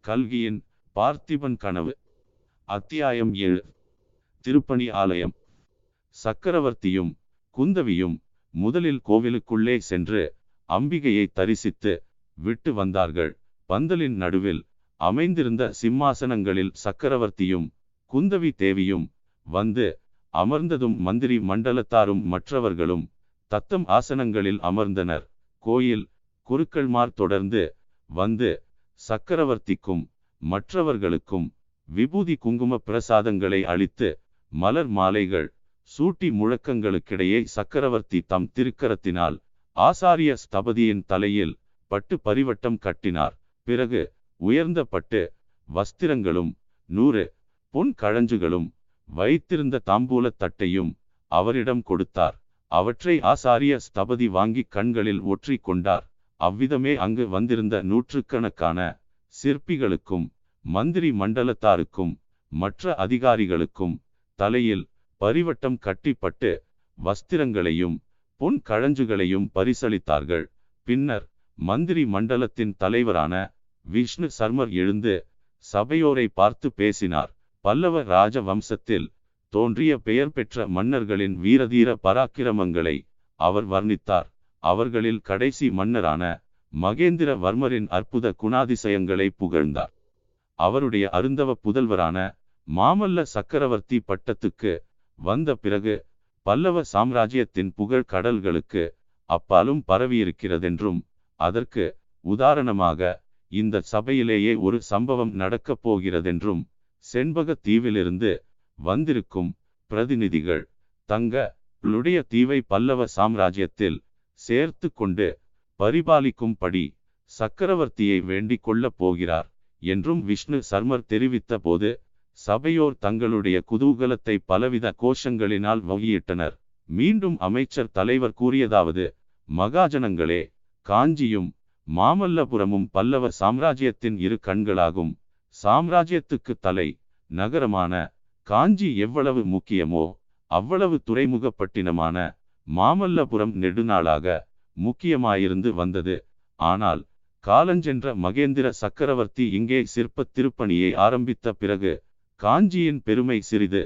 கல்கியின் பார்த்திபன் கனவு அத்தியாயம் ஏழு. திருப்பணி ஆலயம். சக்கரவர்த்தியும் குந்தவியும் முதலில் கோவிலுக்குள்ளே சென்று அம்பிகையை தரிசித்து விட்டு வந்தார்கள். பந்தலின் நடுவில் அமைந்திருந்த சிம்மாசனங்களில் சக்கரவர்த்தியும் குந்தவி தேவியும் வந்து அமர்ந்ததும் மந்திரி மண்டலத்தாரும் மற்றவர்களும் தத்தம் ஆசனங்களில் அமர்ந்தனர். கோயில் குருக்கள்மார் தொடர்ந்து வந்து சக்கரவர்த்திக்கும் மற்றவர்களுக்கும் விபூதி குங்கும பிரசாதங்களை அளித்து மலர் மாலைகள் சூட்டி முழக்கங்களுக்கிடையே சக்கரவர்த்தி தம் திருக்கரத்தினால் ஆசாரிய ஸ்தபதியின் தலையில் பட்டு பரிவட்டம் கட்டினார். பிறகு உயர்ந்த பட்டு வஸ்திரங்களும் நூறு பொன் கழஞ்சுகளும் வைத்திருந்த தாம்பூலத் தட்டையும் அவரிடம் கொடுத்தார். அவற்றை ஆசாரிய ஸ்தபதி வாங்கி கண்களில் ஒற்றி கொண்டார். அவ்விதமே அங்கு வந்திருந்த நூற்றுக்கணக்கான சிற்பிகளுக்கும் மந்திரி மண்டலத்தாருக்கும் மற்ற அதிகாரிகளுக்கும் தலையில் பரிவட்டம் கட்டிப்பட்டு வஸ்திரங்களையும் பொன் கழஞ்சுகளையும் பரிசளித்தார்கள். பின்னர் மந்திரி மண்டலத்தின் தலைவரான விஷ்ணு சர்மர் எழுந்து சபையோரை பார்த்து பேசினார். பல்லவ ராஜ வம்சத்தில் தோன்றிய பெயர் பெற்ற மன்னர்களின் வீரதீர பராக்கிரமங்களை அவர் வர்ணித்தார். அவர்களில் கடைசி மன்னரான மகேந்திர வர்மரின் அற்புத குணாதிசயங்களை புகழ்ந்தார். அவருடைய அருந்தவ புதல்வரான மாமல்ல சக்கரவர்த்தி பட்டத்துக்கு வந்த பிறகு பல்லவ சாம்ராஜ்யத்தின் புகழ் கடல்களுக்கு அப்பாலும் பரவியிருக்கிறதென்றும் அதற்கு உதாரணமாக இந்த சபையிலேயே ஒரு சம்பவம் நடக்கப் போகிறதென்றும் செண்பக தீவிலிருந்து வந்திருக்கும் பிரதிநிதிகள் தங்க ளுடைய தீவை பல்லவ சாம்ராஜ்யத்தில் சேர்த்து கொண்டு பரிபாலிக்கும்படி சக்கரவர்த்தியை வேண்டிக் கொள்ளப் போகிறார் என்றும் விஷ்ணு சர்மர் தெரிவித்த போது சபையோர் தங்களுடைய குதூகலத்தை பலவித கோஷங்களினால் வகியிட்டனர். மீண்டும் அமைச்சர் தலைவர் கூறியதாவது மகாஜனங்களே காஞ்சியும் மாமல்லபுரமும் பல்லவ சாம்ராஜ்யத்தின் இரு கண்களாகும். சாம்ராஜ்யத்துக்கு தலை நகரமான காஞ்சி எவ்வளவு முக்கியமோ அவ்வளவு துறைமுகப்பட்டினமான மாமல்லபுரம் நெடுநாளாக முக்கியமாயிருந்து வந்தது. ஆனால் காலஞ்சென்ற மகேந்திர சக்கரவர்த்தி இங்கே சிற்பத் திருப்பணியை ஆரம்பித்த பிறகு காஞ்சியின் பெருமை சிறிது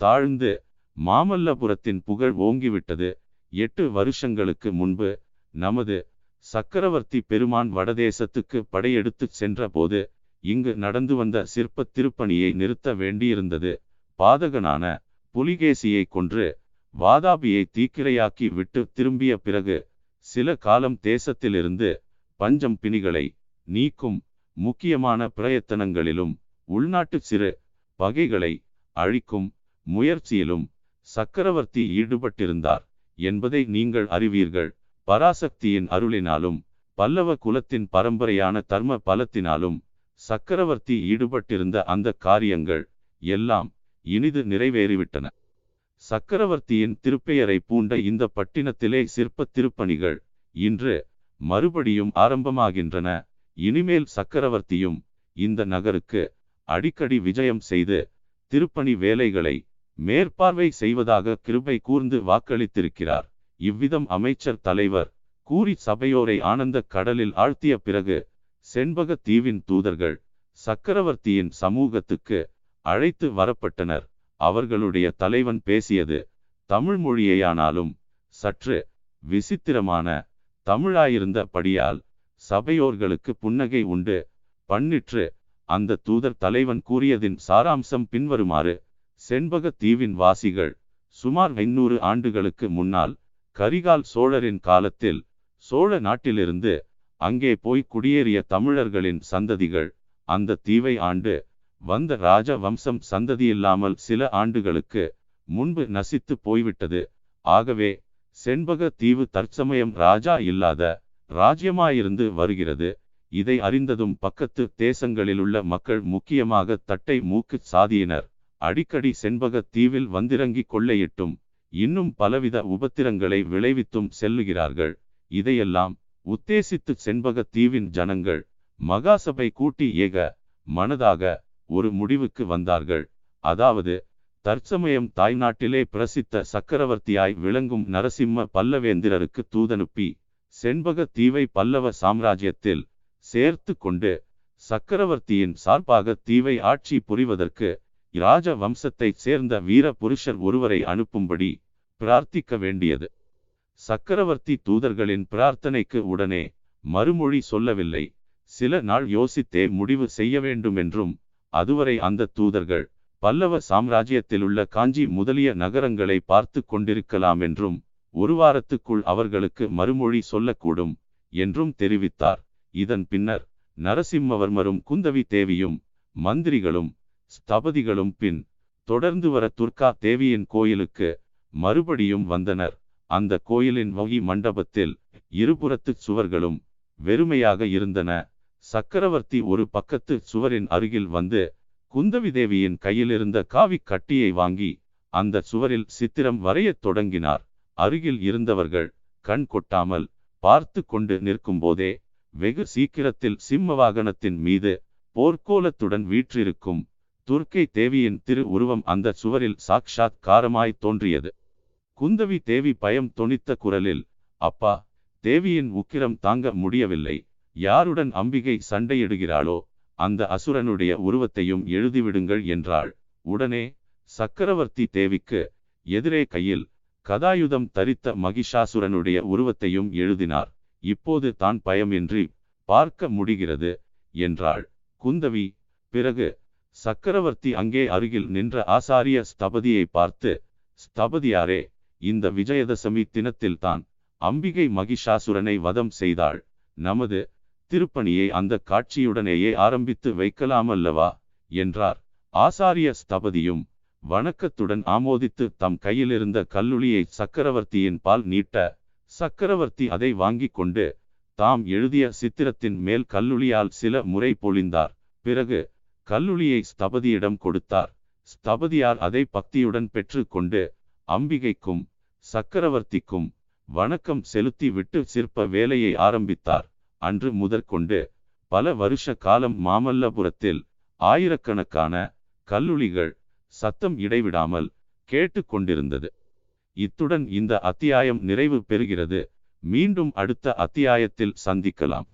தாழ்ந்து மாமல்லபுரத்தின் புகழ் ஓங்கிவிட்டது. எட்டு வருஷங்களுக்கு முன்பு நமது சக்கரவர்த்தி பெருமான் வடதேசத்துக்கு படையெடுத்துச் சென்றபோது இங்கு நடந்து வந்த சிற்பத் திருப்பணியை நிறுத்த வேண்டியிருந்தது. பாதகனான புலிகேசியை கொன்று வாதாபியை தீக்கிரையாக்கி விட்டு திரும்பிய பிறகு சில காலம் தேசத்திலிருந்து பஞ்சம் பிணிகளை நீக்கும் முக்கியமான பிரயத்தனங்களிலும் உள்நாட்டு சிறு பகைகளை அழிக்கும் முயற்சியிலும் சக்கரவர்த்தி ஈடுபட்டிருந்தார் என்பதை நீங்கள் அறிவீர்கள். பராசக்தியின் அருளினாலும் பல்லவ குலத்தின் பரம்பரையான தர்ம பலத்தினாலும் சக்கரவர்த்தி ஈடுபட்டிருந்த அந்த காரியங்கள் எல்லாம் இனிது நிறைவேறிவிட்டன. சக்கரவர்த்தியின் திருப்பெயரை பூண்ட இந்த பட்டினத்திலே சிற்பத் திருப்பணிகள் இன்று மறுபடியும் ஆரம்பமாகின்றன. இனிமேல் சக்கரவர்த்தியும் இந்த நகருக்கு அடிக்கடி விஜயம் செய்து திருப்பணி வேலைகளை மேற்பார்வை செய்வதாக கிருபை கூர்ந்து வாக்களித்திருக்கிறார். இவ்விதம் அமைச்சர் தலைவர் கூறி சபையோரை ஆனந்த கடலில் ஆழ்த்திய பிறகு செண்பக தீவின் தூதர்கள் சக்கரவர்த்தியின் சமூகத்துக்கு அழைத்து வரப்பட்டனர். அவர்களுடைய தலைவன் பேசியது தமிழ் மொழியேயானாலும் சற்று விசித்திரமான தமிழாயிருந்தபடியால் சபையோர்களுக்கு புன்னகை உண்டு. பண்ணிற்று அந்த தூதர் தலைவன் கூறியதின் சாராம்சம் பின்வருமாறு செண்பக தீவின் வாசிகள் சுமார் ஐநூறு ஆண்டுகளுக்கு முன்னால் கரிகால் சோழரின் காலத்தில் சோழ நாட்டிலிருந்து அங்கே போய் குடியேறிய தமிழர்களின் சந்ததிகள் அந்த தீவை ஆண்டு வந்த ராஜ வம்சம் சந்ததியில்லாமல் சில ஆண்டுகளுக்கு முன்பு நசித்து போய்விட்டது. ஆகவே செண்பக தீவு தற்சமயம் ராஜா இல்லாத ராஜ்யமாயிருந்து வருகிறது. இதை அறிந்ததும் பக்கத்து தேசங்களிலுள்ள மக்கள் முக்கியமாக தட்டை மூக்கு சாதியினர். அடிக்கடி செண்பக தீவில் வந்திறங்கி கொள்ளையிட்டும் இன்னும் பலவித உபத்திரங்களை விளைவித்தும் செல்லுகிறார்கள். இதையெல்லாம் உத்தேசித்து செண்பக தீவின் ஜனங்கள் மகாசபை கூட்டி ஏக மனதாக ஒரு முடிவுக்கு வந்தார்கள். அதாவது தற்சமயம் தாய்நாட்டிலே பிரசித்த சக்கரவர்த்தியாய் விளங்கும் நரசிம்ம பல்லவேந்திரருக்கு தூதனுப்பி செண்பக தீவை பல்லவ சாம்ராஜ்யத்தில் சேர்த்து கொண்டு சக்கரவர்த்தியின் சார்பாக தீவை ஆட்சி புரிவதற்கு இராஜ வம்சத்தைச் சேர்ந்த வீர புருஷர் ஒருவரை அனுப்பும்படி பிரார்த்திக்க வேண்டியது. சக்கரவர்த்தி தூதர்களின் பிரார்த்தனைக்கு உடனே மறுமொழி சொல்லவில்லை. சில நாள் யோசித்தே முடிவு செய்ய வேண்டுமென்றும் அதுவரை அந்த தூதர்கள் பல்லவ சாம்ராஜ்யத்திலுள்ள காஞ்சி முதலிய நகரங்களை பார்த்து கொண்டிருக்கலாம் என்றும் ஒரு வாரத்துக்குள் அவர்களுக்கு மறுமொழி சொல்லக்கூடும் என்றும் தெரிவித்தார். இதன் பின்னர் நரசிம்மவர்மரும் குந்தவி தேவியும் மந்திரிகளும் ஸ்தபதிகளும் பின் தொடர்ந்து வர துர்கா தேவியின் கோயிலுக்கு மறுபடியும் வந்தனர். அந்த கோயிலின் வகி மண்டபத்தில் இருபுறத்து சுவர்களும் வெறுமையாக இருந்தன. சக்கரவர்த்தி ஒரு பக்கத்து சுவரின் அருகில் வந்து குந்தவி தேவியின் கையிலிருந்த காவி கட்டியை வாங்கி அந்த சுவரில் சித்திரம் வரையத் தொடங்கினார். அருகில் இருந்தவர்கள் கண் கொட்டாமல் பார்த்து கொண்டு நிற்கும்போதே வெகு சீக்கிரத்தில் சிம்ம வாகனத்தின் மீது போர்க்கோலத்துடன் வீற்றிருக்கும் துர்க்கை தேவியின் திரு உருவம் அந்த சுவரில் சாக்ஷாத் காரமாய் தோன்றியது. குந்தவி தேவி பயம் தொனித்த குரலில் அப்பா தேவியின் உக்கிரம் தாங்க முடியவில்லை. யாருடன் அம்பிகை சண்டையிடுகிறாளோ அந்த அசுரனுடைய உருவத்தையும் எழுதிவிடுங்கள் என்றாள். உடனே சக்கரவர்த்தி தேவிக்கு எதிரே கையில் கதாயுதம் தரித்த மகிஷாசுரனுடைய உருவத்தையும் எழுதினார். இப்போது தான் பயமின்றி பார்க்க முடிகிறது என்றாள். குந்தவி பிறகு சக்கரவர்த்தி அங்கே அருகில் நின்ற ஆசாரிய ஸ்தபதியை பார்த்து ஸ்தபதியாரே இந்த விஜயதசமி தினத்தில்தான் அம்பிகை மகிஷாசுரனை வதம் செய்தாள். நமது திருப்பணியை அந்த காட்சியுடனேயே ஆரம்பித்து வைக்கலாமல்லவா? என்றார். ஆசாரிய ஸ்தபதியும் வணக்கத்துடன் ஆமோதித்து தம் கையிலிருந்த கல்லுளியை சக்கரவர்த்தியின் பால் நீட்ட சக்கரவர்த்தி அதை வாங்கி கொண்டு தாம் எழுதிய சித்திரத்தின் மேல் கல்லுளியால் சில முறை பொழிந்தார். பிறகு கல்லுளியை ஸ்தபதியிடம் கொடுத்தார். ஸ்தபதியார் அதை பக்தியுடன் பெற்று கொண்டு அம்பிகைக்கும் சக்கரவர்த்திக்கும் வணக்கம் செலுத்தி விட்டு சிற்ப வேலையை ஆரம்பித்தார். அன்று முதற்கொண்டு பல வருஷ காலம் மாமல்லபுரத்தில் ஆயிரக்கணக்கான கல்லுளிகள் சத்தம் இடைவிடாமல் கேட்டு கொண்டிருந்தது. இத்துடன் இந்த அத்தியாயம் நிறைவு பெறுகிறது. மீண்டும் அடுத்த அத்தியாயத்தில் சந்திக்கலாம்.